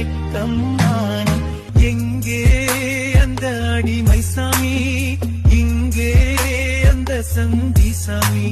ஏக்கம் நாணம் எங்கே அந்த அடிமை சாமி? இங்கே அந்த சந்தி சாமி?